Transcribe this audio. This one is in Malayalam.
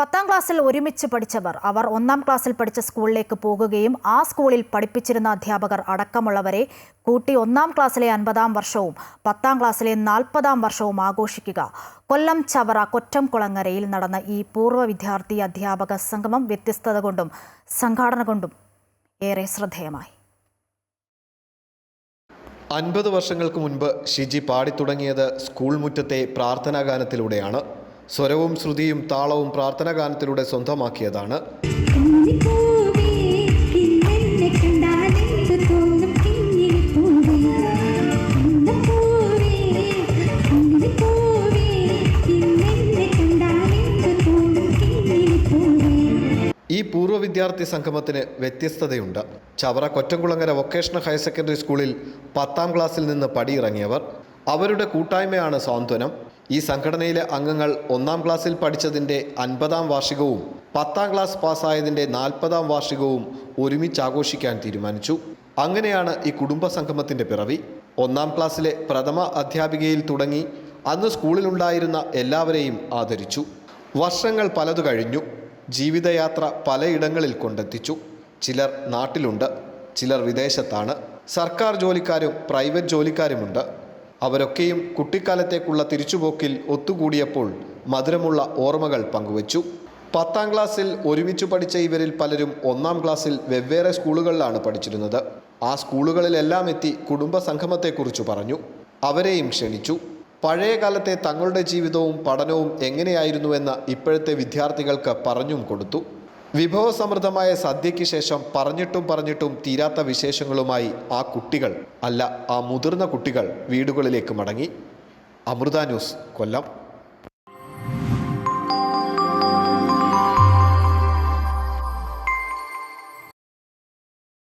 പത്താം ക്ലാസ്സിൽ ഒരുമിച്ച് പഠിച്ചവർ അവർ ഒന്നാം ക്ലാസ്സിൽ പഠിച്ച സ്കൂളിലേക്ക് പോകുകയും ആ സ്കൂളിൽ പഠിപ്പിച്ചിരുന്ന അധ്യാപകർ അടക്കമുള്ളവരെ കൂട്ടി ഒന്നാം ക്ലാസ്സിലെ അൻപതാം വർഷവും പത്താം ക്ലാസ്സിലെ നാൽപ്പതാം വർഷവും ആഘോഷിക്കുക. കൊല്ലം ചവറ കൊറ്റംകുളങ്ങരയിൽ നടന്ന ഈ പൂർവ വിദ്യാർത്ഥി അധ്യാപക സംഗമം വ്യത്യസ്തത കൊണ്ടും സംഘാടന കൊണ്ടും ഏറെ ശ്രദ്ധേയമായി. അൻപത് വർഷങ്ങൾക്ക് മുൻപ് ഷിജി പാടിത്തുടങ്ങിയത് സ്കൂൾ മുറ്റത്തെ പ്രാർത്ഥനാ ഗാനത്തിലൂടെയാണ് സ്വരവും ശ്രുതിയും താളവും പ്രാർത്ഥനാ ഗാനത്തിലൂടെ സ്വന്തമാക്കിയതാണ്. ഈ പൂർവ വിദ്യാർത്ഥി സംഗമത്തിന് വ്യത്യസ്തതയുണ്ട്. Chavara Kottamkulangara vocational higher secondary സ്കൂളിൽ പത്താം ക്ലാസ്സിൽ നിന്ന് പടിയിറങ്ങിയവർ. അവരുടെ കൂട്ടായ്മയാണ് സാന്ത്വനം. ഈ സംഘടനയിലെ അംഗങ്ങൾ ഒന്നാം ക്ലാസ്സിൽ പഠിച്ചതിന്റെ അൻപതാം വാർഷികവും പത്താം ക്ലാസ് പാസ്സായതിന്റെ നാൽപ്പതാം വാർഷികവും ഒരുമിച്ച് ആഘോഷിക്കാൻ തീരുമാനിച്ചു. അങ്ങനെയാണ് ഈ കുടുംബ സംഗമത്തിന്റെ പിറവി. ഒന്നാം ക്ലാസ്സിലെ പ്രഥമ അധ്യാപികയിൽ തുടങ്ങി അന്ന് സ്കൂളിലുണ്ടായിരുന്ന എല്ലാവരെയും ആദരിച്ചു. വർഷങ്ങൾ പലതു കഴിഞ്ഞു. ജീവിതയാത്ര പലയിടങ്ങളിൽ കൊണ്ടെത്തിച്ചു. ചിലർ നാട്ടിലുണ്ട് ചിലർ വിദേശത്താണ്. സർക്കാർ ജോലിക്കാരും പ്രൈവറ്റ് ജോലിക്കാരുമുണ്ട്. അവരൊക്കെയും കുട്ടിക്കാലത്തേക്കുള്ള തിരിച്ചുപോക്കിൽ ഒത്തുകൂടിയപ്പോൾ മധുരമുള്ള ഓർമ്മകൾ പങ്കുവച്ചു. പത്താം ക്ലാസ്സിൽ ഒരുമിച്ച് പഠിച്ച ഇവരിൽ പലരും ഒന്നാം ക്ലാസ്സിൽ വെവ്വേറെ സ്കൂളുകളിലാണ് പഠിച്ചിരുന്നത്. ആ സ്കൂളുകളിലെല്ലാം എത്തി കുടുംബ സംഗമത്തെക്കുറിച്ച് പറഞ്ഞു. അവരെയും ക്ഷണിച്ചു. പഴയ കാലത്തെ തങ്ങളുടെ ജീവിതവും പഠനവും എങ്ങനെയായിരുന്നുവെന്ന് ഇപ്പോഴത്തെ വിദ്യാർത്ഥികൾക്ക് പറഞ്ഞും കൊടുത്തു. വിഭവസമൃദ്ധമായ സദ്യയ്ക്ക് ശേഷം പറഞ്ഞിട്ടും പറഞ്ഞിട്ടും തീരാത്ത വിശേഷങ്ങളുമായി ആ കുട്ടികൾ അല്ല ആ മുതിർന്ന കുട്ടികൾ വീടുകളിലേക്ക് മടങ്ങി. അമൃത ന്യൂസ് കൊല്ലം.